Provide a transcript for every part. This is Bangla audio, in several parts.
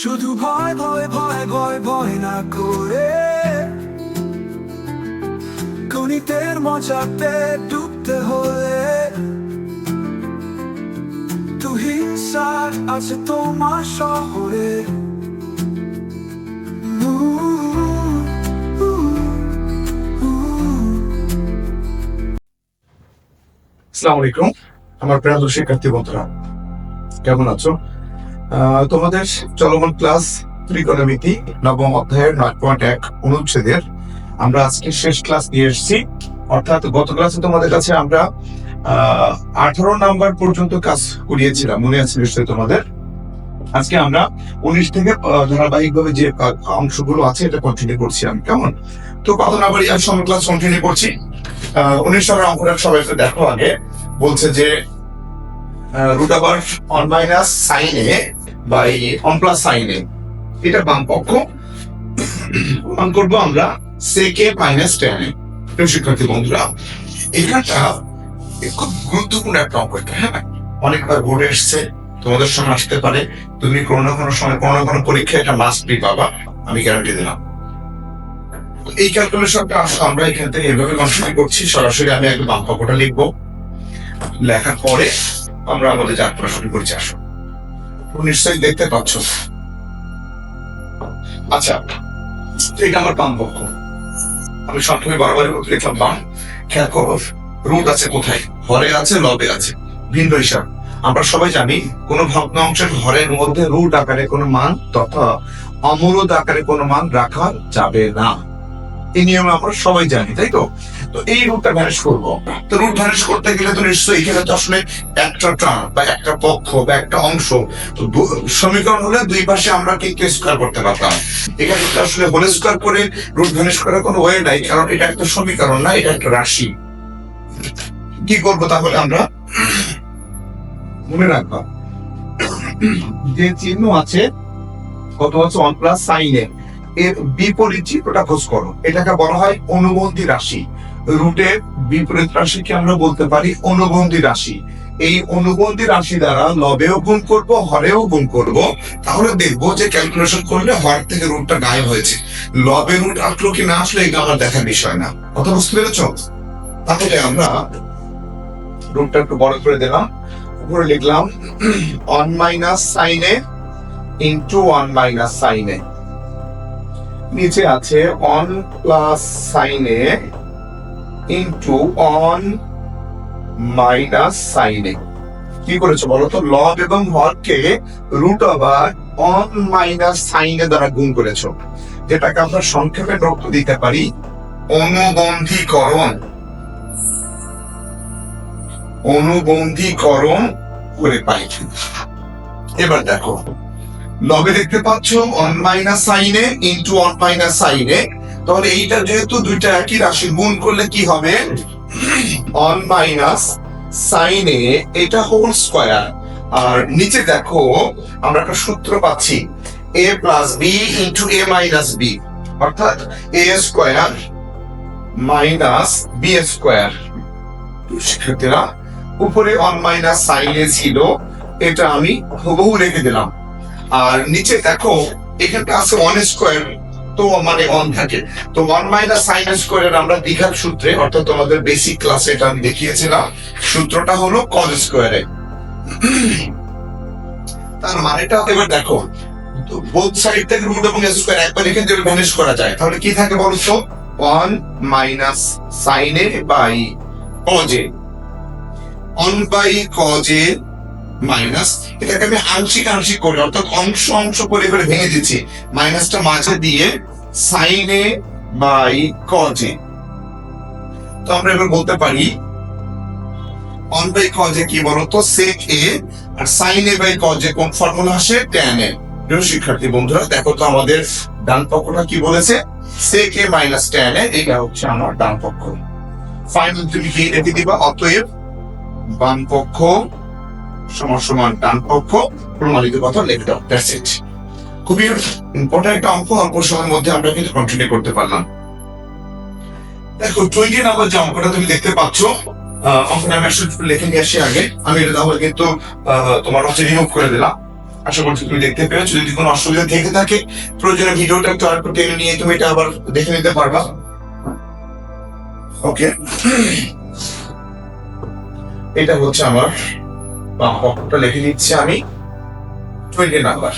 শুধু ভয় ভয় ভয় ভয় ভয় না করে। গণিতের মজাতে ডুবতে হলে আছে তোমার শহরে। আসসালামু আলাইকুম। আমার প্রিয় শিক্ষার্থী বন্ধুরা, কেমন আছো? তোমাদের চলমান ক্লাস ত্রিকোণমিতি নবম অধ্যায়ের নয় পয়েন্ট এক অনুচ্ছেদের আমরা আজকে শেষ ক্লাস নিয়ে এসেছি। অর্থাৎ গত ক্লাসে তোমাদের কাছে আমরা আঠারো নাম্বার পর্যন্ত কাজ করিয়েছিলাম, মনে আছে নিশ্চয়ই তোমাদের? আজকে আমরা উনিশ থেকে ধারাবাহিক ভাবে যে অংশগুলো আছে, এটা কন্টিনিউ করছি আমি, কেমন? তো কত না বাড়ি আমি সময় ক্লাস কন্টিনিউ করছি। উনিশ নম্বর অঙ্কটা সবাই একটু দেখো আগে। বলছে যে রুট আবার one minus sine A by one plus sine এটা বাম পক্ষ। মান করব আমরা সেকে মাইনাস টেন প্রিয় শিক্ষার্থী বন্ধুরা, এখানটা খুব গুরুত্বপূর্ণ একটা অঙ্ক এটা হ্যাঁ? অনেকবার বোর্ডে এসছে, তোমাদের সময় আসতে পারে। তুমি কোনো না কোনো সময়, কোনো না কোনো পরীক্ষায় এটা মাস্ট বি পাবা, আমি গ্যারান্টি দিলাম। এই ক্যালকুলেশনটা আমরা এখান থেকে এভাবে কনসিডার করছি, সরাসরি আমি একদম বাম পক্ষটা লিখব। লেখার পরে আমরা আমাদের যাত্রা শুরু করছি, আসো। তুমি নিশ্চয়ই দেখতে পাচ্ছ। আচ্ছা এটা আমার বাম পক্ষ আমি সবসময় বারবার বাম। খেয়াল করো, রুট আছে কোথায়? হরে আছে, লবে আছে। ভিন্ন হিসাব। আমরা সবাই জানি, কোন ভগ্নাংশের হরের মধ্যে রুট আকারে কোনো মান তথা অমূলদ আকারে কোনো মান রাখা যাবে না। এই নিয়ম আমরা সবাই জানি, তাই তো? তো এই রুটটা ম্যানেজ করব তো রুট ম্যানেজ করতে গেলে তো নিশ্চয়ই এখানে তো আসলে একটা টার্ম বা একটা পক্ষ বা একটা অংশ। তো সমীকরণ হলে দুই পাশে আমরা কিন্তু স্কোয়ার করতে পারতাম? এখানে তো আসলে হোল স্কোয়ার করে রুট ম্যানেজ করার কোনো ওয়ে নাই, কারণ এটা একটা সমীকরণ না, এটা একটা রাশি। কি করব তাহলে আমরা? মনে রাখবা, যে চিহ্ন আছে, কত হচ্ছে ওয়ান প্লাস সাইনে এর বিপরীত চিত্রটা খোঁজ করো। এটাকে বলা হয় অনুবন্ধী রাশি। রুটের বিপরীত রাশিকে আমরা বলতে পারি অনুবন্ধী রাশি। এই অনুবন্ধী রাশি দ্বারা লবেও গুণ করব, হরেও গুণ করব। তাহলে দেখব যে ক্যালকুলেশন করলে হর থেকে রুটটা গায়েব হয়েছে। লবে রুট আসলো কি না আসলো এটা আমার দেখার বিষয় না। কথা বুঝতে পেরেছ? তাহলে আমরা রুটটা একটু বড় করে দিলাম। উপরে লিখলাম ওয়ান মাইনাস সাইনে ইন্টু ওয়ান মাইনাস সাইনে নিচে আছে ওয়ান প্লাস সাইনে ইন্টু অন মাইনাস সাইনে কি করেছ বলো তো? লব এবং হরকে রুট ওভার অন মাইনাস সাইনে দ্বারা গুণ করেছ। যেটাকে আমরা সংক্ষেপে রক্ত দিতে পারি অনুবন্ধীকরণ। অনুবন্ধীকরণ করে পাই। এবার দেখো লবে দেখতে পাচ্ছ one minus sine A into one minus sine A তাহলে এইটা যেহেতু দুইটা একই রাশি, গুণ করলে কি হবে? অন মাইনাস সাইনে এটা হোল স্কোয়ার আর নিচে দেখো, আমরা একটা সূত্র পাচ্ছি A plus B into A minus B অর্থাৎ A square minus B square শিক্ষার্থীরা, উপরে অন মাইনাস সাইনে ছিল, এটা আমি হুবহু রেখে দিলাম। আর নিচে দেখো, এখানটা আছে ওয়ান স্কোয়ার তো মানে ওয়ান থাকে। তো ওয়ান মাইনাস সাইন স্কোয়ারের আমরা দীঘার সূত্রে, অর্থাৎ তোমাদের বেসিক ক্লাসে এটা আমি দেখিয়েছিলাম, সূত্রটা হলো কজ স্কোয়ারে তার মানেটা এবার দেখো বোথ সাইড থেকে রুট এবং স্কোয়ার একবার এখানে যদি ভ্যানিশ করা যায়। তাহলে কি থাকে বলছো? One minus sine A by cos A one by cos A minus, এটাকে আমি আংশিক আংশিক করে, অর্থাৎ অংশ অংশ করে করে ভেঙে দিচ্ছি। মাইনাসটা মাঝে দিয়ে সাইনে বাই তো আমরা এবার বলতে পারি অন বাই কজে কি বলতো? সেক এ আর সাইন এ বাই কজে কোন ফর্মুলা আসে? ট্যান এ শিক্ষার্থী, বন্ধুরা, দেখো তো আমাদের ডান পক্ষটা কি বলেছে? সেক এ মাইনাস ট্যান এ এটা হচ্ছে আমার ডান পক্ষ। ফাইনাল তুমি কি রেখে দিবা? অতএব বাম পক্ষ সমান সমান ডান পক্ষ প্রমাণিত কথা লিখে দাও দ্যাটস ইট খুবই ইম্পর্টেন্ট একটা অঙ্ক অল্প সময়ের মধ্যে আমরা কিন্তু কন্টিনিউ করতে পারলাম। দেখো টোয়েন্টি নাম্বার যে অঙ্কটা তুমি দেখতে পাচ্ছ অঙ্কটা আমি আসলে লিখে নিয়ে আসি আগে। আমি এটা তাহলে কিন্তু তোমার হচ্ছে রিমুভ করে দিলাম। আশা করছি তুমি দেখতে পেরেছ যদি কোনো অসুবিধা থেকে থাকে, প্রয়োজনে ভিডিওটা একটু আর টেনে নিয়ে তুমি এটা আবার দেখে নিতে পারবা। ওকে এটা হচ্ছে আমার বাম নিচ্ছি আমি। টোয়েন্টি নাম্বার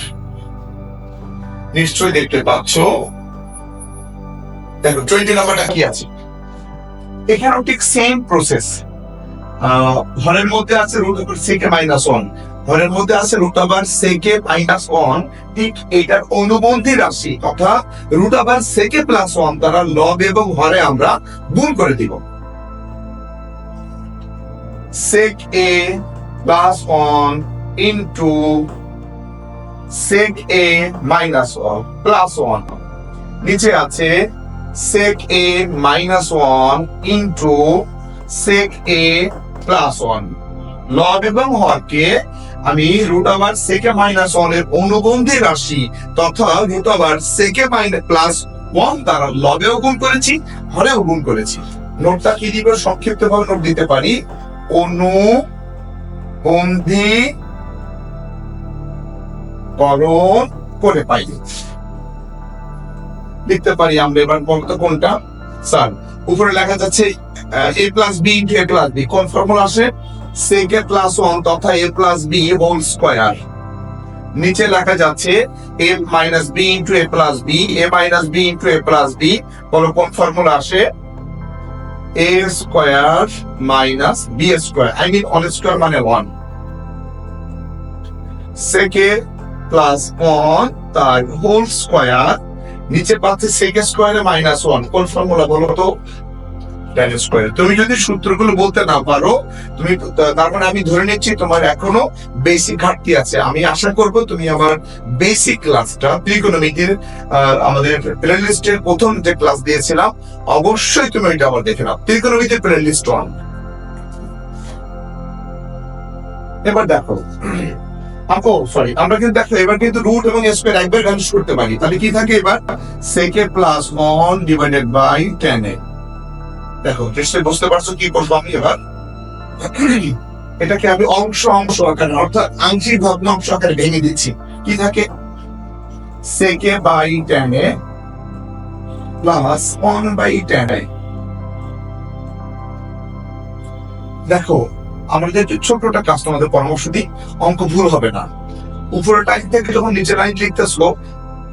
নিশ্চয়ই দেখতে পাচ্ছ। দেখো টোয়েন্টি নাম্বারটা কি আছে? এখানেও ঠিক সেম প্রসেস মধ্যে আছে root over sec A minus one মধ্যে আছে root over sec A minus one ঠিক এটার অনুবন্ধী রাশি অর্থাৎ root over sec A plus one দ্বারা লব এবং হরে আমরা গুণ করে দিব। sec a plus 1 into sec a minus 1 plus 1 নিচে আছে sec a minus 1 into sec a plus 1 লব এবং হরকে আমি রুট ওভার সেকে মাইনাস ওয়ানের অনুবন্ধী রাশি তথা root over sec A minus plus one দ্বারা লবেও গুণ করেছি, হরেও গুণ করেছি। নোটটা কি দিব? সংক্ষিপ্ত ভাবে নোট দিতে পারি। অনুবন্ধী করণ করে পাই। লিখতে পারি আমরা এবার, বলতো কোনটা? স্যার, উপরে লেখা যাচ্ছে A plus B into A plus B কোন ফর্মুলা আসে? সেক প্লাস ওয়ান তথা A plus B whole square নিচে লেখা যাচ্ছে A minus B into A plus B A minus B into A plus B বলো কোন ফর্মুলা আসে? A square minus B square I mean one square মানে one sec A plus one তার হোল স্কোয়ার নিচে পাচ্ছে সেকে স্কোয়ারে মাইনাস ওয়ান কোন ফর্মুলা বলো তো? ট্যান স্কোয়ার তুমি যদি সূত্রগুলো বলতে না পারো, তুমি তার মানে আমি ধরে নিচ্ছি তোমার এখনও বেসিক ঘাটতি আছে। আমি আশা করব তুমি আমার বেসিক ক্লাসটা ত্রিকোণমিতির আমাদের প্লে লিস্টের প্রথম যে ক্লাস দিয়েছিলাম, অবশ্যই তুমি এটা আবার দেখে নাও। ত্রিকোণমিতির প্লে লিস্ট ওয়ান এবার দেখো। আপু সরি আমরা কিন্তু দেখো, এবার কিন্তু রুট এবং স্কোয়ার একবার ভ্যানিশ করতে পারি। তাহলে কি থাকে এবার? Sec A plus one divided by tan A দেখো নিশ্চয়ই বুঝতে পারছ কি করব আমি এবার, এটাকে আমি অংশ অংশ আকারে, অর্থাৎ আংশিক ভগ্নাংশ আকারে ভেঙে দিচ্ছি। কি থাকে? Sec A by tan plus one by tan দেখো আমাদের ছোটটা কাজ তোমাদের পরামর্শ দিই, অঙ্ক ভুল হবে না। উপরের লাইন থেকে যখন নিচে লাইন লিখতেছো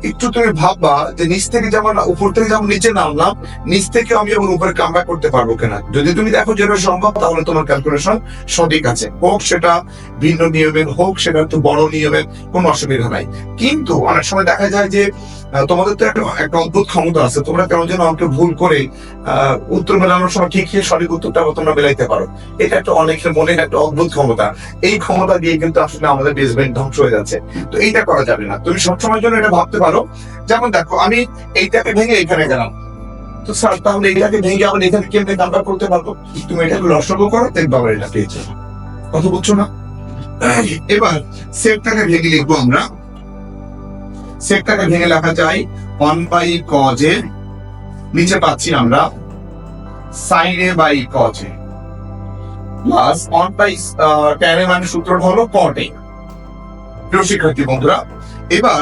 একটু তুমি ভাববা যে নিচ থেকে যেমন উপর থেকে যেমন নিচে নামলাম, নিচ থেকে আমি যেমন উপরে কাম করতে পারব কিনা? যদি তুমি দেখো যেটা সম্ভব, তাহলে তোমার ক্যালকুলেশন সঠিক আছে। হোক সেটা ভিন্ন নিয়মের, হোক সেটা একটু বড় নিয়মের, কোনো অসুবিধা নাই। কিন্তু অনেক সময় দেখা যায় যে তোমাদের তো একটা একটা অদ্ভুত ক্ষমতা আছে। তোমরা কেন যেন অঙ্কে ভুল করে উত্তর মেলানোর সময় ঠিক ঠিক সঠিক উত্তরটা তোমরা মেলাইতে পারো। এটা একটা অনেকের মনে একটা অদ্ভুত ক্ষমতা। এই ক্ষমতা দিয়ে কিন্তু আসলে আমাদের বেসমেন্ট ধ্বংস হয়ে যাচ্ছে। তো এইটা করা যাবে না। তুমি সবসময়ের জন্য এটা ভাবতে পারো। যেমন দেখো, আমি এইটাকে ভেঙে এখানে গেলাম। তো স্যার, তাহলে এইটাকে ভেঙে আবার এখানে কেমনে নাম্বার করতে পারব? তুমি এটাকে লসগো করো দেখবে এটা পেয়েছে কথা বুঝছ না? এবার সেটটাকে ভেঙে লিখব আমরা। সেটটাকে ভেঙে লেখা যায় ওয়ান বাই কজে নিচে পাচ্ছি আমরা sine A by cos A plus one by tan A মানে সূত্র হলো কটে প্রিয় শিক্ষার্থী বন্ধুরা, এবার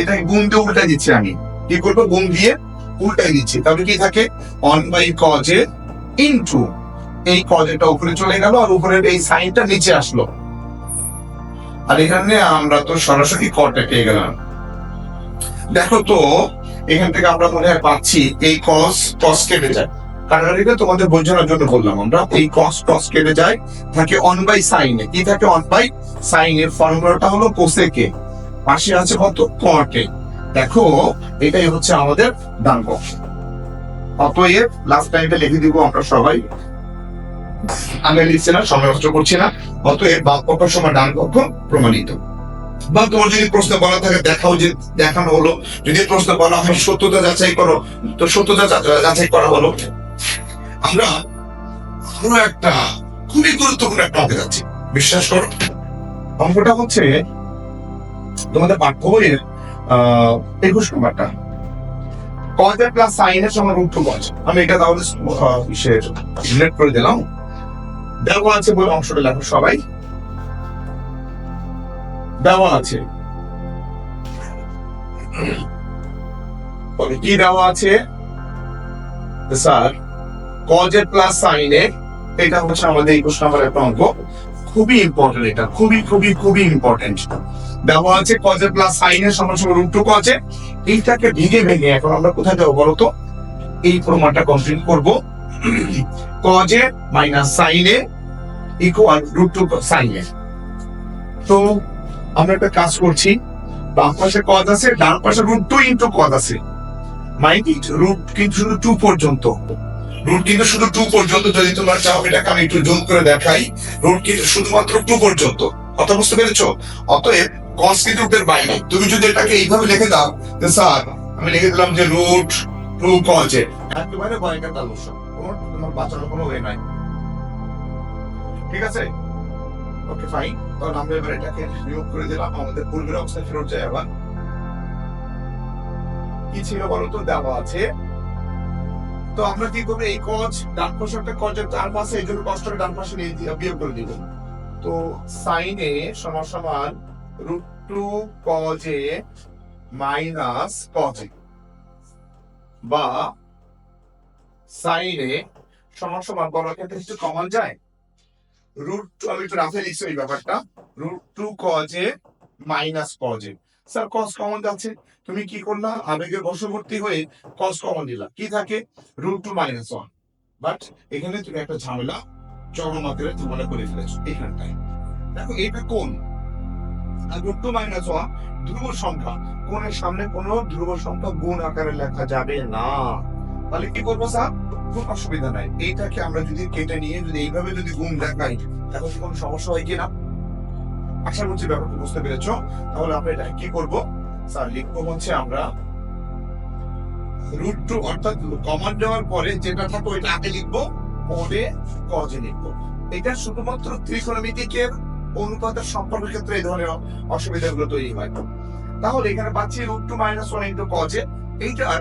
এটাকে গুণ দিয়ে উল্টাই দিচ্ছি আমি। কি করব? গুণ দিয়ে উল্টাই দিচ্ছি। তাহলে কি থাকে? ওয়ান বাই কজে ইনটু এই কজেটা উপরে চলে গেল আর উপরের এই সাইনটা নিচে আসলো। আর এখানে আমরা তো সরাসরি কটে পেয়ে গেলাম। দেখো তো, এখান থেকে আমরা মনে হয় পাচ্ছি এই কস কস কেটে যায়। কাটাকাটিটা তোমাদের বোঝানোর জন্য বললাম আমরা, এই কস কেটে যায়, থাকে অন বাই কি থাকে অন বাই ফর্মুলাটা হলো পাশে আছে কত? কটে দেখো, এটাই হচ্ছে আমাদের ডান পক্ষ অতএব লাস্ট টাইমটা লিখে দিব আমরা সবাই। আমি লিখছি না, সময় নষ্ট করছি না। অতএব বাম সময় ডান পক্ষ প্রমাণিত। বা তোমার যদি প্রশ্ন বলা থাকে, দেখাও যে দেখানো হলো। যদি প্রশ্ন বলা হয়, সত্যতা যাচাই করো। তো সত্যতা যাচাই করা হলো। আমরা আরও একটা খুবই গুরুত্বপূর্ণ একটা অঙ্কে যাচ্ছি। বিশ্বাস করো। অঙ্কটা হচ্ছে তোমাদের পাঠ্য বইয়ের, আহ, একুশ নম্বরটা। কজের প্লাস সাইনের সমান রুট কজ আমি এটা তাহলে ইসের নেট করে দিলাম। দেওয়া আছে বলে অংশটা লেখো সবাই। দেওয়া আছে। কি দেওয়া আছে? স্যার কজের প্লাস সাইনে এটা হচ্ছে আমাদের একুশ নম্বর একটা অঙ্ক। খুবই ইম্পর্টেন্ট এটা, খুবই খুবই খুবই ইম্পর্টেন্ট দেওয়া আছে কজের প্লাস সাইনের সমান সমান রুট টু কজে এইটাকে ভেঙে ভেঙে, এখন আমরা কোথায় যাব বলো তো? এই প্রমাণটা কমপ্লিট করব। Cos A minus sine A equal root sine A তো আমরা একটা কাজ করছি, বাম পাশে কজ আছে, ডান পাশে রুট টু ইন্টু কজ আছে। মাইন্ড ইট রুট কিন্তু শুধু টু পর্যন্ত। রুট কিন্তু শুধু টু পর্যন্ত, যদি তোমরা চাও এটাকে আমি একটু জুম করে দেখাই রুট কিন্তু শুধুমাত্র টু পর্যন্ত। কথা বুঝতে পেরেছ? অতএব কস কিন্তু রুটের বাইরে তুমি যদি এটাকে এইভাবে লিখে দাও, যে স্যার, আমি লিখে দিলাম যে রুট টু কজে একেবারে ভয়ঙ্কর তার লোকসান তোমার বাঁচানোর কোনো ওয়ে নাই। ঠিক আছে? ওকে ফাইন তখন আমরা এবার এটাকে নিয়োগ করে দিলাম, আমাদের পূর্বের অবস্থায় ফেরত যায় কি ছিল বলতো দেওয়া আছে। তো আমরা কি করব? এই ডান পাশে একটা ডান পাশে, এই জন্য ডান পাশে নিয়ে বিয়োগ করে দিব। তো সাইনে সমান সমান root two cos A minus cos A বা সাইনে সমান সমান বড় ক্ষেত্রে কিছু কমন যায়? রুট টু আমি একটু রাফে লিখছি এই ব্যাপারটা। Root two cos A minus cos A sir cos common যাচ্ছে। তুমি কি করলা? আবেগের বশবর্তী হয়ে কস কমন দিলা কি থাকে? Root two minus one but এখানে তুমি একটা ঝামেলা চরম আকারে তুমি করে ফেলেছো এখানটায়। দেখো, এটা কোন রুট টু মাইনাস ওয়ান ধ্রুব সংখ্যা। কোণের সামনে কোনো ধ্রুব সংখ্যা গুণ আকারে লেখা যাবে না। তাহলে কি করব স্যার কোনো অসুবিধা নাই। এইটাকে আমরা যদি কেটে নিয়ে যদি এইভাবে যদি গুণ দেখাই, এখন কি কোনো সমস্যা হয় কিনা? আশা করছি ব্যাপারটা বুঝতে পেরেছ। তাহলে আমরা এটা কি করব? স্যার, লিখব হচ্ছে আমরা রুট টু অর্থাৎ কমন দেওয়ার পরে যেটা থাকবে ওইটা আগে লিখব, পরে কজে লিখব। এটা শুধুমাত্র ত্রিকোণমিতিকের অনুপাতের সম্পর্কের ক্ষেত্রে এই ধরনের অসুবিধাগুলো তৈরি হয়। তাহলে এখানে পাচ্ছি root two minus one into কজে এইটার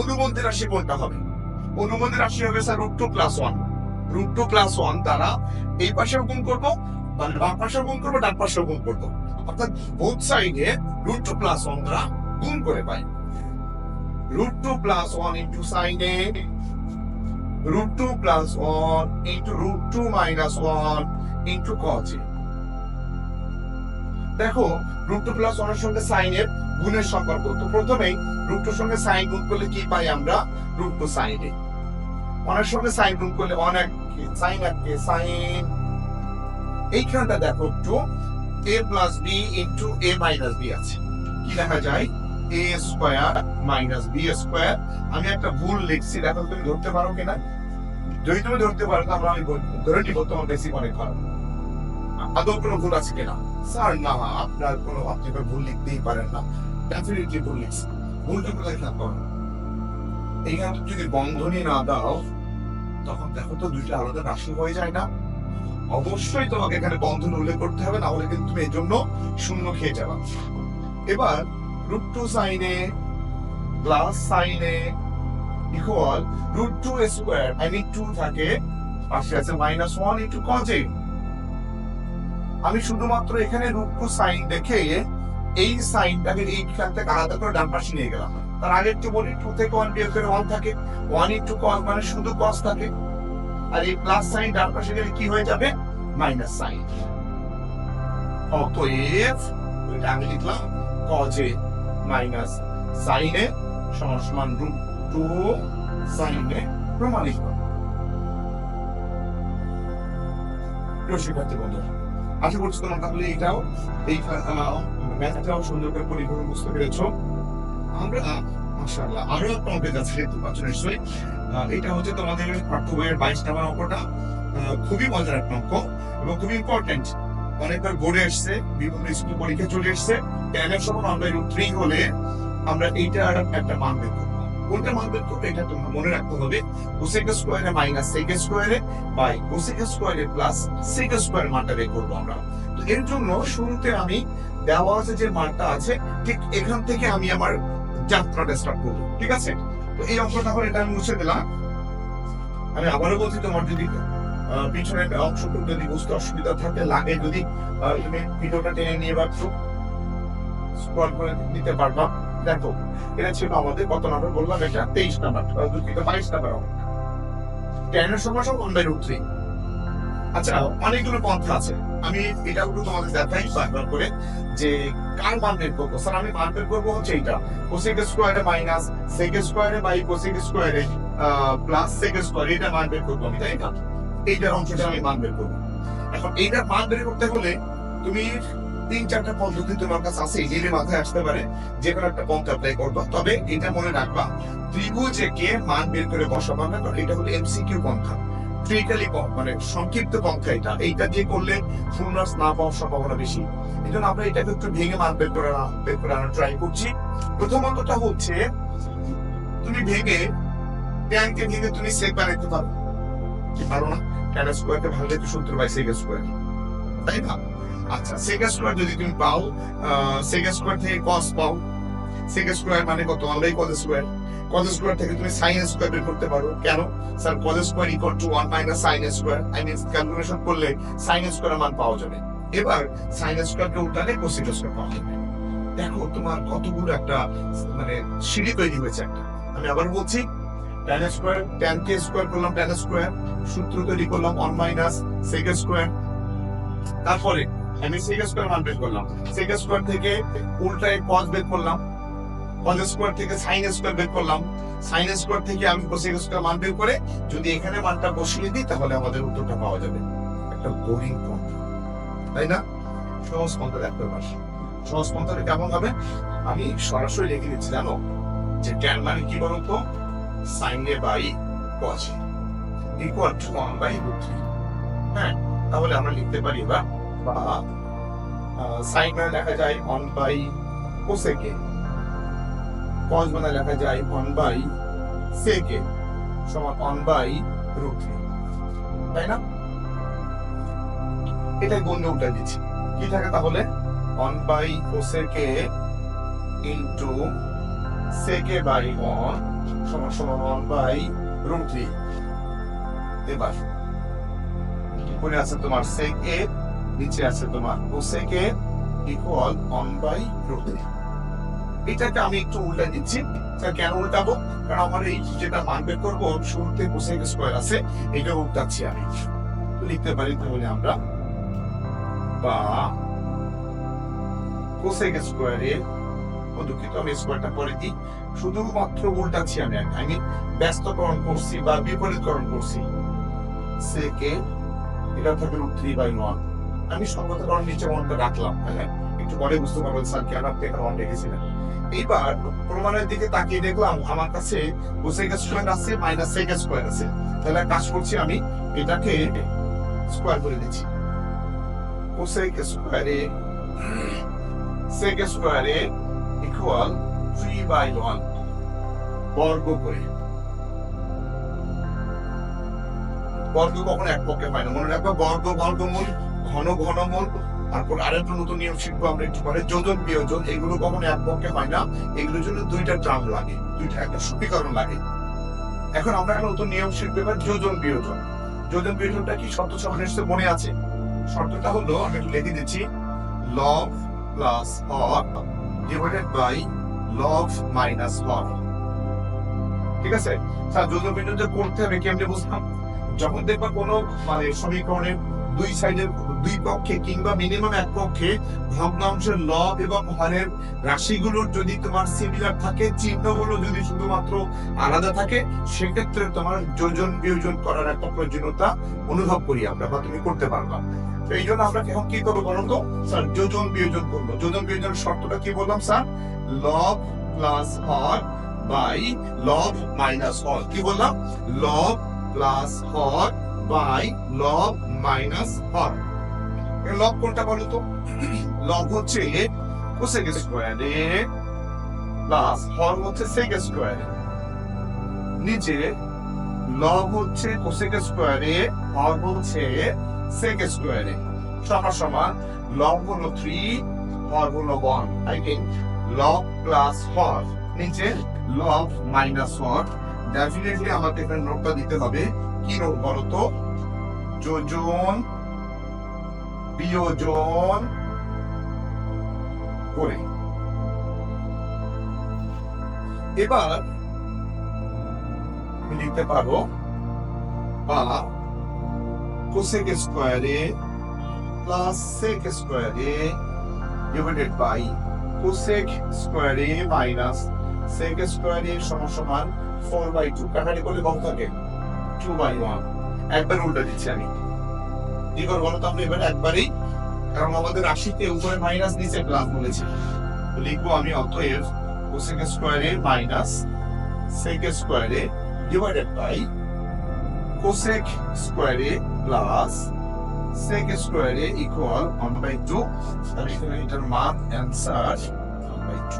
অনুবন্ধী রাশি কোনটা হবে? অনুবন্ধী রাশি হবে sir root two plus one root two plus one দ্বারা এই পাশেও গুণ করব বাম পাশেও গুণ করব, ডান পাশেও গুণ করব। অর্থাৎ বোথ সাইডে রুট টু প্লাস ওয়ান দ্বারা গুণ করে পাই। Root two plus one into সাইনে root two plus one into root two minus one into কজে দেখো, রুট টু প্লাস ওয়ানের সঙ্গে সাইনের গুণের সম্পর্ক। তো প্রথমেই রুট টুর সঙ্গে সাইন গুণ করলে কি পাই আমরা? রুট টু সাইনে ওয়ানের সঙ্গে সাইন গুণ করলে অনেক সাইন এককে সাইন এইখানটা দেখো একটু A plus B into A minus B আছে। কি দেখা যায়? A square minus B square আমি একটা ভুল লিখছি, দেখো তুমি ধরতে পারো কিনা? যদি তুমি ধরতে পারো, তাহলে আমি ধরে নিব তোমার বেশি মনে খারাপ আদৌ কোনো ভুল আছে কিনা? স্যার, না, আপনার কোনো আপনি ভুল লিখতেই পারেন না। ডেফিনেটলি ভুল লিখছি। ভুলটা কোথায় করো এইখানে যদি বন্ধনী না দাও, তখন দেখো তো দুইটা আলাদা রাশি হয়ে যায় না। অবশ্যই তোমাকে এখানে বন্ধন উল্লেখ করতে হবে, না হলে কিন্তু তুমি এর জন্য শূন্য খেয়ে যাবা। এবার রুট টু সাইনে প্লাস সাইনে equal root two square I mean two থাকে, পাশে আছে মাইনাস ওয়ান ইন্টু কজে আমি শুধুমাত্র এখানে রুক্ষ সাইন দেখে এই সাইনটাকে এইখান থেকে আলাদা করে ডান পাশে নিয়ে গেলাম। তার বলি টু থেকে ওয়ান বিয়োগ করে ওয়ান থাকে। ওয়ান ইন্টু কজ মানে শুধু কজ থাকে। আর এই প্লাস সাইন ডান পাশে গেলে কি হয়ে যাবে? মাইনাস সাইন অতএব আমি লিখলাম কজে মাইনাস সাইনে সমান রুট টু সাইনে প্রমাণিত। বন্ধু আশা করছি তোমরা তাহলে এইটাও এই ম্যাথটাও সুন্দর করে পরিপূর্ণ বুঝতে পেরেছ। আমরা, মাশাআল্লাহ, আরও একটা নিশ্চয়ই। এটা হচ্ছে তোমাদের পাঠ্য বইয়ের বাইশ নাম্বার অঙ্কটা। খুবই মজার একটা অঙ্ক এবং খুবই ইম্পর্টেন্ট অনেকবার বোর্ডে এসছে, বিভিন্ন স্কুল পরীক্ষা চলে এসছে। টেনের সময় আমরা থ্রি হলে আমরা এইটার একটা মান করব। কোনটা মান বের এটা তোমার মনে রাখতে হবে। কোসেক স্কোয়ারে মাইনাস সেক স্কোয়ারে বাই কোসেক স্কোয়ারে প্লাস সেক স্কোয়ার মানটা বের করব আমরা। তো এর জন্য শুরুতে আমি দেওয়া আছে যে মানটা আছে, ঠিক এখান থেকে আমি আমার যাত্রাটা স্টার্ট করব, ঠিক আছে? তো এই অঙ্কটা করে এটা আমি মুছে দিলাম। আমি আবারও বলছি তোমার যদি পিছনের অংশটুকু যদি বুঝতে অসুবিধা থাকে, লাগে যদি তুমি ভিডিওটা টেনে নিয়ে বা স্ক্রল করে দিতে পারবা। দেখো, এটা ছিল আমাদের কত নাম্বার বললাম এটা তেইশ নাম্বার দুঃখিত, বাইশ নাম্বার টেনের সময় সব রুট থ্রি আচ্ছা অনেকগুলো পন্থা আছে। আমি এটা একটু তোমাদের দেখাই একবার করে, যে কার মান করব? স্যার, আমি করব হচ্ছে এইটা। Cosec square A minus sec square A by cosec square A plus sec square A এটা মান করব আমি, তাই না? এইটার অংশটা আমি মান করব। এখন এইটার করতে হলে তুমি তিন চারটা পদ্ধতি তোমার কাছে আছে যেটা মাথায় আসতে পারে। যে কোনো একটা পন্থা অ্যাপ্লাই করবা। তবে এটা মনে রাখবা ত্রিভুজে কে মান বের করে বসাবা না, কারণ এটা হলো এমসিকিউ পন্থা। ট্রিকালি মানে সংক্ষিপ্ত পন্থা এটা। এইটা দিয়ে করলে মার্কস না পাওয়ার সম্ভাবনা বেশি। এই জন্য আমরা এটাকে একটু ভেঙে মান বের করে বের করে আনার ট্রাই করছি। প্রথমতটা হচ্ছে, তুমি ভেঙে ট্যানকে ভেঙে তুমি সেক বানাইতে পারো। কি পারো না? ট্যান স্কোয়ারকে ভাঙলে তো সূত্র বাই সেক স্কোয়ার তাই না? আচ্ছা সেক স্কোয়ার যদি তুমি পাও সেক স্কোয়ার থেকে কস পাও সেক স্কোয়ার মানে কত? আমরা কজ স্কোয়ার কজ স্কোয়ার থেকে তুমি সাইন স্কোয়ার বের করতে পারো। কেন? Sir cos square equal to one minus sine square I mean calculation করলে সাইন স্কোয়ারের মান পাওয়া যাবে। এবার সাইন স্কোয়ারকে উঠালে কোসিক স্কোয়ার পাওয়া যাবে। দেখো, তোমার কতগুলো একটা মানে সিঁড়ি তৈরি হয়েছে একটা। আমি আবার বলছি ট্যান স্কোয়ার ট্যান কে স্কোয়ার করলাম ট্যান স্কোয়ার সূত্র তৈরি করলাম ওয়ান মাইনাস সেক স্কোয়ার তারপরে আমি সেক স্কোয়ার মান বের করলাম। সেক স্কোয়ার থেকে উল্টায় কজ বের করলাম। কজ স্কোয়ার থেকে সাইন স্কোয়ার বের করলাম। সাইন স্কোয়ার থেকে আমি কোসেক স্কোয়ার মান বের করে যদি এখানে মানটা বসিয়ে দিই, তাহলে আমাদের উত্তরটা পাওয়া যাবে। একটা বোরিং পন্থা তাই না? সহজ পন্থা দেখতে পাস। সহজ পন্থাটা কেমন হবে? আমি সরাসরি লিখে দিচ্ছি, জানো? যে ট্যান মানে কি বলতো সাইনে by কজে equal to one by root three হ্যাঁ তাহলে আমরা লিখতে পারি বা বা সাইন মানে লেখা যায় ওয়ান বাই কোসেকে মানে লেখা যায় ওয়ান বাই সেকে সমান ওয়ান বাই রুট থ্রি তাই না? এটাই গন্ধে উল্টা দিচ্ছি। কি থাকে তাহলে? ওয়ান বাই কোসেকে ইন্টু সেকে বাই ওয়ান সমান সমান ওয়ান বাই রুট থ্রি এবার উপরে আছে তোমার সেকে নিচে আছে তোমার cosec equal one by root এটাকে আমি একটু উল্টা দিচ্ছি কেন উল্টাবো? কারণ আমার এই যেটা মান বের করব, শুরুতে কোসেক স্কোয়ার আছে, এটা উল্টাচ্ছি আমি। লিখতে পারি তাহলে আমরা বা কোসেক স্কোয়ারের ও দুঃখিত আমি স্কোয়ারটা করে দিই। শুধুমাত্র উল্টাচ্ছি আমি আমি ব্যস্তকরণ করছি বা বিপরীতকরণ করছি। সেকে এটা থাকে রুট থ্রি বাই ওয়ান আমি সর্বসাধারণ নিচে ওয়ানটা রাখলাম হ্যাঁ? একটু পরে বুঝতে পারব স্যার কেন আপনি এখানে ওয়ান রেখেছিলেন এইবার প্রমাণের দিকে তাকিয়ে দেখলাম আমার কাছে স্কোয়ার আছে মাইনাস সেক স্কোয়ার আছে। তাহলে কাজ করছি আমি, এটাকে স্কোয়ার করে দিচ্ছি। স্কোয়ারে সেক স্কোয়ারে ইকুয়াল থ্রি বাই ওয়ান বর্গ করে। বর্গ কখনো এক পক্ষে হয় না, মনে রাখব বর্গ, বর্গমূল ঘন ঘনমূল তারপর আরেকটা নতুন নিয়ম শিখব আমরা একটু পরে, যোজন বিয়োজন, এগুলো কখনো এক পক্ষে হয় না। এগুলোর জন্য দুইটা ট্রাম লাগে, দুইটা একটা সমীকরণ লাগে। এখন আমরা একটা নতুন নিয়ম শিখব, এবার যোজন বিয়োজন। যোজন বিয়োজনটা কি? শর্ত সহ মনে আছে। শর্তটা হলো, আমি একটু লিখে দিচ্ছি লব প্লাস হর ডিভাইডেড বাই লব মাইনাস হর ঠিক আছে? স্যার, যোজন বিয়োজন করতে হবে কেমনে বুঝলাম? যখন দেখবা কোনো মানে সমীকরণের দুই সাইডের দুই পক্ষে কিংবা মিনিমাম এক পক্ষে ভগ্নাংশের লব এবং হরের রাশিগুলোর যদি তোমার সিমিলার থাকে, চিহ্নগুলো যদি শুধুমাত্র আলাদা থাকে, সেক্ষেত্রে তোমার যোজন বিয়োজন করার একটা প্রয়োজনীয়তা অনুভব করি আমরা বা তুমি করতে পারবা। তো এই জন্য আমরা এখন কি করব বলুন তো? স্যার, যোজন বিয়োজন করব। যোজন বিয়োজনের শর্তটা কি বললাম, স্যার? লব প্লাস হর বাই লব মাইনাস হর। কি বললাম? লব প্লাস হর বাই লব মাইনাস হর লব কোনটা বলো তো? লব হচ্ছে কোসেক স্কোয়ারে প্লাস হর হচ্ছে সেক স্কোয়ারে নিচে লব হচ্ছে কোসেক স্কোয়ারে হর হচ্ছে সেক স্কোয়ারে সমান সমান লব হলো থ্রি হর হলো ওয়ান আই মিন লব প্লাস হর। নিচে লব মাইনাস হর। ডেফিনেটলি আমাকে এখানে নোটটা দিতে হবে। কি নোট বলো তো? যোজন, বিয়োজন করে। এবার লিখতে পারো, বা কোসেক স্কোয়ারে প্লাস সেক স্কোয়ারে ডিভাইডেড বাই কোসেক স্কোয়ারে মাইনাস সেক স্কোয়ারে সমান সমান ফোর বাই টু কাটারি করলে কত থাকে? টু বাই ওয়ান একবার দিচ্ছি আমি। কি বলো তো এবার একবারেই, কারণ আমাদের রাশিতে উপরে মাইনাস নিচে প্লাস বলেছে। লিখব আমি অতএব কোসেক স্কোয়ারে মাইনাস সেক স্কোয়ারে ডিভাইডেড বাই স্কোয়ারে প্লাস sec স্কোয়ারে ইকুয়াল ওয়ান বাই টু তাহলে এখানে এটার মান অ্যান্সার ওয়ান বাই টু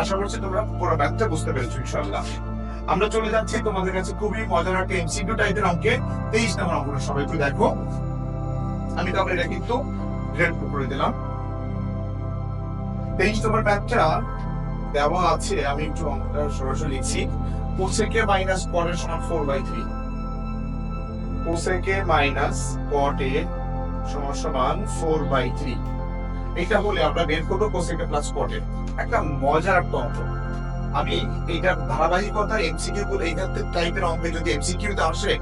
আশা করছি তোমরা পুরো ব্যাপারটা বুঝতে পেরেছ, ইনশাআল্লাহ। আমরা চলে যাচ্ছি তোমাদের কাছে খুবই মজার একটা এমসিকিউ টাইপের অঙ্কে। তেইশ নম্বর অঙ্কটা, সবাই একটু দেখো। আমি তাহলে এটা কিন্তু গ্রেড করে দিলাম। তেইশ নম্বর ব্যাপটা দেওয়া আছে, আমি একটু অঙ্কটা সরাসরি লিখছি। কোসেকে মাইনাস পরের সমান four by three cosec minus cot A সমান সমান ফোর বাই থ্রি এটা হলে আমরা বের করব কোসেকে প্লাস কট একটা মজার একটা অঙ্ক আমি এইটা ধারাবাহিকতা এমসিকিউ বলে এই টাইপের অঙ্কে যদি এমসিকিউ তে আসে,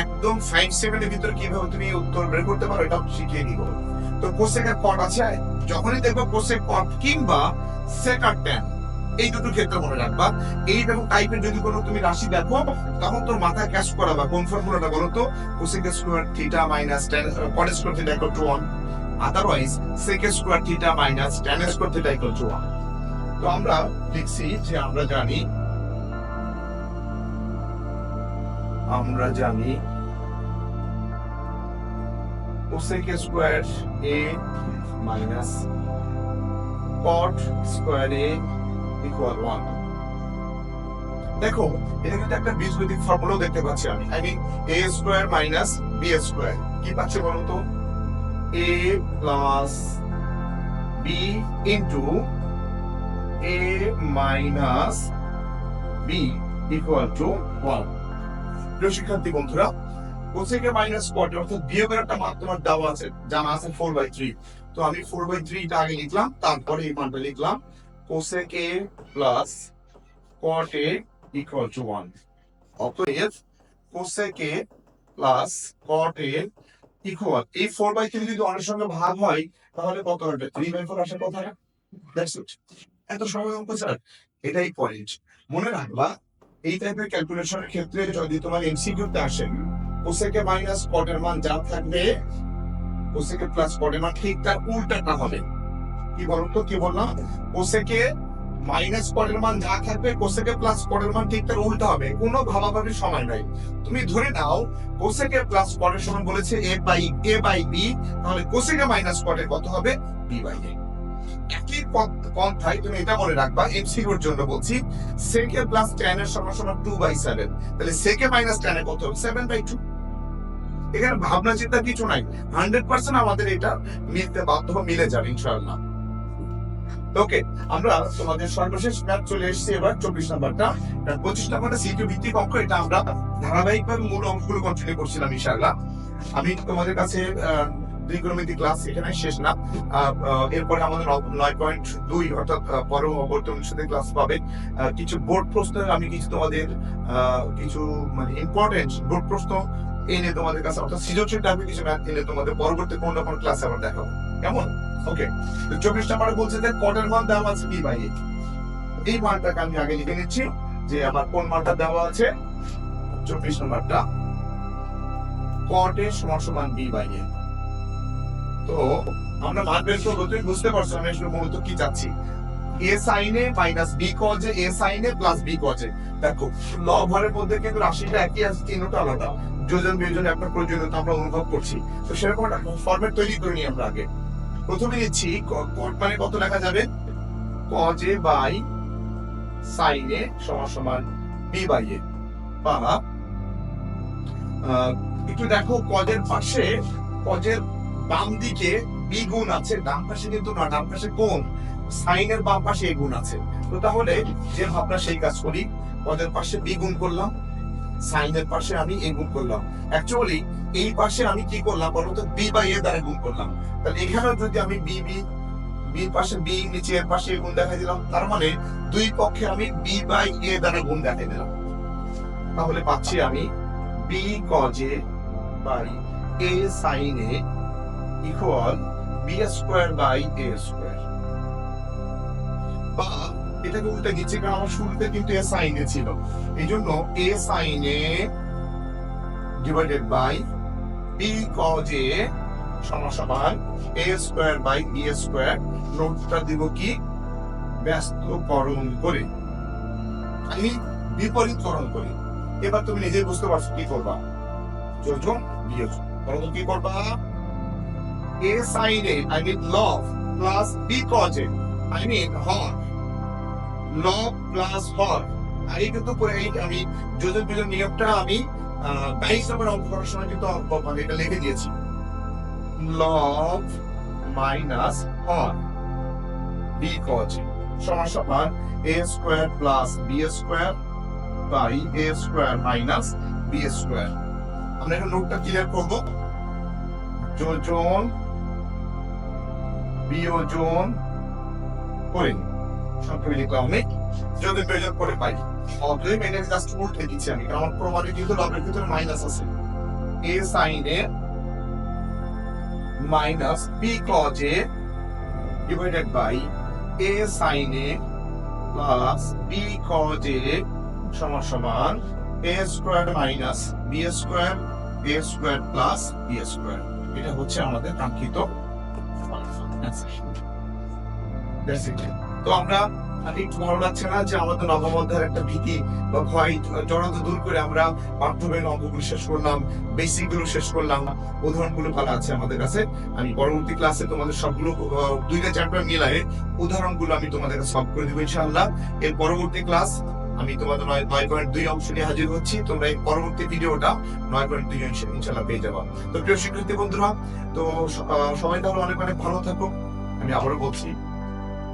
একদম ফাইভ সেভেন এর ভিতর কীভাবে তুমি উত্তর বের করতে পারো এটা শিখিয়ে দিব। তো কোসেকের কট আছে, যখনই দেখব কোসেক কট কিংবা সেকার ট্যান এই দুটো ক্ষেত্রে মনে রাখবা। এই রকম টাইপের যদি কোনো তুমি রাশি দেখো, তখন তোর মাথায় ক্যাশ করাবা। কোন ফর্মুলাটা বলো তো cosec square theta minus tan cot square theta equal to one otherwise sec square theta minus tan square theta equal to one তো আমরা লিখছি যে আমরা জানি আমরা জানি cosec square A minus cot square A equal one দেখো এটা কিন্তু একটা বীজগণিতিক ফর্মুলাও দেখতে পাচ্ছি আমি। I mean A square minus B square কি পাচ্ছে বলো তো A plus B into A minus B equal to one প্রিয় শিক্ষার্থী, বন্ধুরা কোসেকে মাইনাস কট অর্থাৎ বিয়োগের একটা মান তোমার দেওয়া আছে, জানা আছে ফোর বাই থ্রি তো আমি ফোর বাই থ্রিটা আগে লিখলাম, তারপরে এই মানটা লিখলাম। Cosec A plus cot A equal to one অতএব cosec A plus cot A equal এই ফোর বাই থ্রি ভাগ হয়, তাহলে কত হবে? থ্রি আসার কথা স্যার এটাই পয়েন্ট মনে রাখবা, এই টাইপের ক্যালকুলেশনের ক্ষেত্রে যদি তোমার এমসিকিউ তে আসে কোসেকে মাইনাস কটের মান যা থাকবে কোসেকে প্লাস কটের মান, ঠিক তার উল্টাটা হবে। কি বলতো? কি বললাম? কোসেকে মাইনাস কটের মান যা থাকবে কোসেকে প্লাস কটের মান ঠিক তার উল্টা হবে। কোনো ভাবাভাবির সময় নাই। তুমি ধরে নাও কোসেকে প্লাস কটের সমান বলেছে A by A by B তাহলে কোসেকে মাইনাস কটের কত হবে? বি বাই এ একই পন্থায় তুমি এটা মনে রাখবা এমসিকিউর জন্য বলছি সেকে প্লাস টেন এর সমান সমান টু বাই সেভেন তাহলে সেকে মাইনাস টেন এর কত হবে? সেভেন বাই টু এখানে ভাবনা চিন্তা কিছু নাই। হান্ড্রেড পার্সেন্ট আমাদের এটা মিলতে বাধ্য মিলে যাবে, ইনশাআল্লাহ। ওকে আমরা তোমাদের সর্বশেষ চলে এসেছি এবার, চব্বিশ নাম্বারটা। পঁচিশ নাম্বারটা সিটু ভিত্তিক অঙ্ক, এটা আমরা ধারাবাহিকভাবে মূল অঙ্কগুলো কন্টিনিউ করছিলাম আমি তোমাদের কাছে ত্রিকোণমিতি ক্লাস এখানে শেষ না। এরপরে আমাদের নয় পয়েন্ট দুই, অর্থাৎ পরবর্তী অনুষ্ঠিত ক্লাস পাবে। কিছু বোর্ড প্রশ্ন, আমি কিছু তোমাদের কিছু মানে ইম্পর্টেন্ট বোর্ড প্রশ্ন এনে তোমাদের কাছে, অর্থাৎ সৃজনশীল টাইপের কিছু ম্যাথ এনে তোমাদের পরবর্তী কোনো না ক্লাসে আবার দেখাবো। কেমন? ওকে চব্বিশ নাম্বারে বলছে যে কটের মান দেওয়া আছে বি বাই এই মানটাকে আমি আগে লিখে নিচ্ছি যে আমার কোন মানটা দেওয়া আছে? চব্বিশ নাম্বারটা। কটের সমান সমান বি বাই তো আমরা মান বের করব, তুমি বুঝতে পারছ আমি আসলে মূলত কি চাচ্ছি। এ সাইনে মাইনাস বি কজে এ সাইনে প্লাস বি কজে দেখো লবহরের মধ্যে কিন্তু রাশিটা একই আছে তিনটা আলাদা। যোজন বিয়োজন একটা প্রয়োজনীয়তা আমরা অনুভব করছি। তো সেরকম একটা ফরম্যাট তৈরি করে নিই আমরা আগে। প্রথমে নিচ্ছি কট মানে কত লেখা যাবে? কজে বাই সাইনে সমান সমান বি বাই এ বা একটু দেখো কজের পাশে কজের বাম দিকে বি গুণ আছে, ডান পাশে কিন্তু না, ডান পাশে কোন সাইনের বাম পাশে এ গুণ আছে। তো তাহলে যে ভাবনা সেই কাজ করি কজের পাশে বি গুণ করলাম সাইনের পাশে আমি এ গুণ করলাম। অ্যাকচুয়ালি এই পাশে আমি কি করলাম বলতো বি বাই এ দ্বারা গুণ করলাম। তাহলে এখানেও যদি আমি বি বি বির পাশে বি নিচে এর পাশে গুণ দেখাই দিলাম, তার মানে দুই পক্ষে আমি বি বাই এ দ্বারা গুণ দেখাই দিলাম। তাহলে পাচ্ছি আমি B by A sine A equal B square by A square বা এটাকে উল্টে দিচ্ছি, কারণ আমার শুরুতে কিন্তু এ সাইন ছিল। এই জন্য A sine divided by B cos A সমান A square by B square নোটটা দিব কি? ব্যস্তকরণ করে। আমি করি। এবার তুমি নিজেই বুঝতে পারছ কি করবা। যোজন তখন কি করবা? A sine I mean love plus B cos I mean হর লব প্লাস হর এই কিন্তু আমি যোজন বিয়োজন নিয়মটা আমি বাইশ নম্বর অঙ্ক করার সময় কিন্তু মানে এটা লিখে দিয়েছি। লব মাইনাস হর বি কজ সমান সমান A square plus B square by A square minus B square আমরা এখন নোটটা ক্লিয়ার করব। যোজন, বিয়োজন করে। সংক্ষেপে লিখলাম আমি যদি প্রয়োজন করে পাই, অতএব এনে জাস্ট উল্টে দিচ্ছি আমি, কারণ প্রমাণে কিন্তু লবের ভিতরে মাইনাস আছে এ সাইনে মাইনাস বি কজে ডিভাইডেড বাই এ সাইনে প্লাস বি কজে সমান সমান A square minus B square A square plus B square এটা হচ্ছে আমাদের কাঙ্ক্ষিত. That's it. তো আমরা একটু ভালো লাগছে না আমাদের ভীতি গুলো আমি পরবর্তী ক্লাসে তোমাদের সবগুলো দুইটা চ্যাপ্টার উদাহরণগুলো আমি তোমাদের সলভ করে দিব ইনশাআল্লাহ। এর পরবর্তী ক্লাস আমি তোমাদের নয় নয় পয়েন্ট দুই অংশ নিয়ে হাজির হচ্ছি। তোমরা এই পরবর্তী ভিডিওটা নয় পয়েন্ট দুই অংশ ইনশাআল্লাহ পেয়ে যাবা। তো প্রিয় শিক্ষার্থী বন্ধুরা, তো সবাই তাহলে অনেক অনেক ভালো থাকো। আমি আবারও বলছি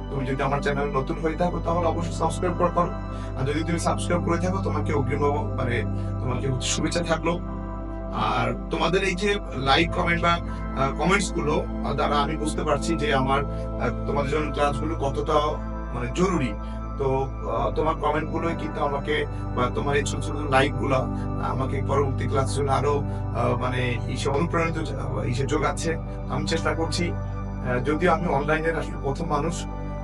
তুমি যদি আমার চ্যানেল নতুন হয়ে থাকো, তাহলে অবশ্যই সাবস্ক্রাইব করে আর যদি তুমি সাবস্ক্রাইব করে থাকো, তোমাকে অগ্রিম মানে তোমাকে শুভেচ্ছা থাকল। আর তোমাদের এই যে লাইক কমেন্ট বা কমেন্টসগুলো দ্বারা আমি বুঝতে পারছি যে আমার তোমাদের জন্য ক্লাসগুলো কতটা মানে জরুরি। তো তোমার কমেন্ট গুলোই কিন্তু আমাকে, বা তোমার এই ছোট ছোট লাইকগুলো, আমাকে পরবর্তী ক্লাসের জন্য আরও মানে ইসে অনুপ্রাণিত, ইসে যোগাচ্ছে। আমি চেষ্টা করছি যদিও আমি অনলাইনের আসলে প্রথম মানুষ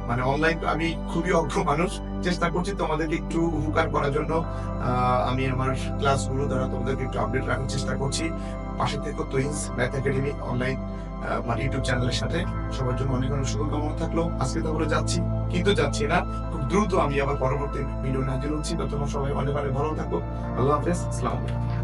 মানে অনলাইন তো আমি খুবই অজ্ঞ মানুষ। চেষ্টা করছি তোমাদেরকে একটু উপকার করার জন্য। আমি আমার ক্লাসগুলো দ্বারা তোমাদেরকে একটু আপডেট রাখার চেষ্টা করছি। পাশে থেকে টুইন্স ম্যাথ একাডেমি অনলাইন মানে ইউটিউব চ্যানেলের সাথে। সবার জন্য অনেক অনেক শুভকামনা থাকল। আজকে তাহলে যাচ্ছি, কিন্তু যাচ্ছি না। খুব দ্রুত আমি আবার পরবর্তী ভিডিও হাজির হচ্ছি। ততক্ষণ সবাই অনেক অনেক ভালো থাকো। আল্লাহ হাফেজ। আসসালামু আলাইকুম।